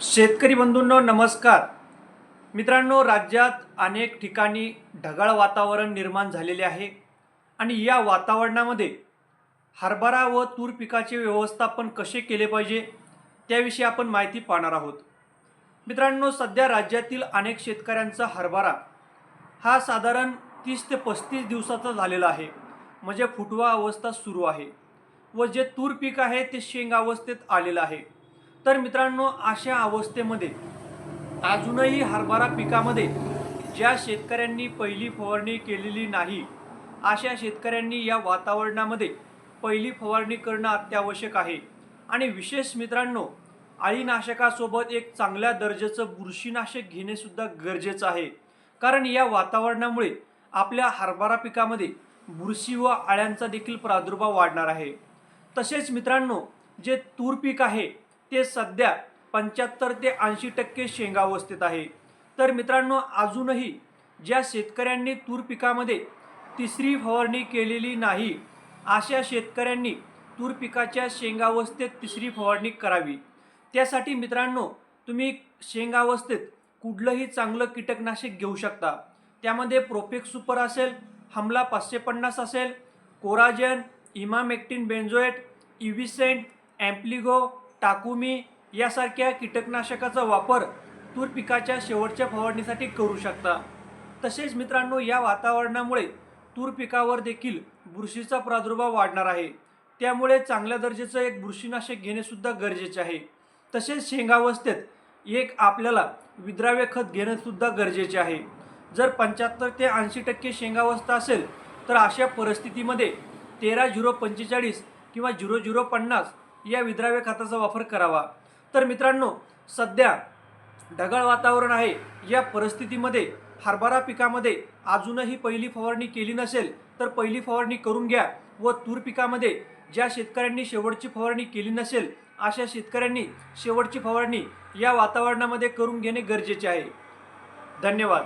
शेतकरी बंधूंनो नमस्कार. मित्रांनो राज्यात अनेक ठिकाणी ढगाळ वातावरण निर्माण झालेले आहे आणि या वातावरणामध्ये हरभरा व तूर पिकाचे व्यवस्थापन कसे केले पाहिजे त्याविषयी आपण माहिती पाहणार आहोत. मित्रांनो सध्या राज्यातील अनेक शेतकऱ्यांचा हरभरा हा साधारण तीस ते पस्तीस दिवसाचा झालेला आहे. म्हणजे फुटवा अवस्था सुरू आहे व जे तूर पीक आहे ते शेंग अवस्थेत आलेलं आहे. तर मित्रांनो अशा अवस्थेमध्ये अजूनही हरभरा पिकामध्ये ज्या शेतकऱ्यांनी पहिली फवारणी केलेली नाही अशा शेतकऱ्यांनी या वातावरणामध्ये पहिली फवारणी करणं अत्यावश्यक आहे. आणि विशेष मित्रांनो अळीनाशकासोबत एक चांगल्या दर्जाचं बुरशीनाशक घेणेसुद्धा गरजेचं आहे. कारण या वातावरणामुळे आपल्या हरभरा पिकामध्ये बुरशी व अळ्यांचा देखील प्रादुर्भाव वाढणार आहे. तसेच मित्रांनो जे तूर पीक आहे ते सध्या पंच्याहत्तर ते ऐंशी टक्के शेंगावस्थेत आहे. तर मित्रांनो अजूनही ज्या शेतकऱ्यांनी तूर पिकामध्ये तिसरी फवारणी केलेली नाही अशा शेतकऱ्यांनी तूर पिकाच्या शेंगावस्थेत तिसरी फवारणी करावी. त्यासाठी मित्रांनो तुम्ही शेंगावस्थेत कुठलंही चांगलं कीटकनाशक घेऊ शकता. त्यामध्ये प्रोपेक्स सुपर असेल हमला पाचशे पन्नास असेल Coragen emamectin benzoate Evicent Ampligo Takumi यासारख्या कीटकनाशकाचा वापर तूर पिकाच्या शेवटच्या फवारणीसाठी करू शकता. तसेच मित्रांनो या वातावरणामुळे तूर पिकावर देखील बुरशीचा प्रादुर्भाव वाढणार आहे. त्यामुळे चांगल्या दर्जाचं एक बुरशीनाशक घेणेसुद्धा गरजेचे आहे. तसेच शेंगावस्थेत एक आपल्याला विद्राव्य खत घेणेसुद्धा गरजेचे आहे. जर पंच्याहत्तर ते ऐंशी टक्के शेंगावस्था असेल तर अशा परिस्थितीमध्ये तेरा झिरो पंचेचाळीस किंवा झिरो झिरो पन्नास या विद्राव्य खताचा वापर करावा. तर मित्रांनो सध्या ढगाळ वातावरण आहे. या परिस्थितीमध्ये हरभरा पिकामध्ये अजूनही पहिली फवारणी केली नसेल तर पहिली फवारणी करून घ्या व तूर पिकामध्ये ज्या शेतकऱ्यांनी शेवटची फवारणी केली नसेल अशा शेतकऱ्यांनी शेवटची फवारणी या वातावरणामध्ये करून घेणे गरजेचे आहे. धन्यवाद.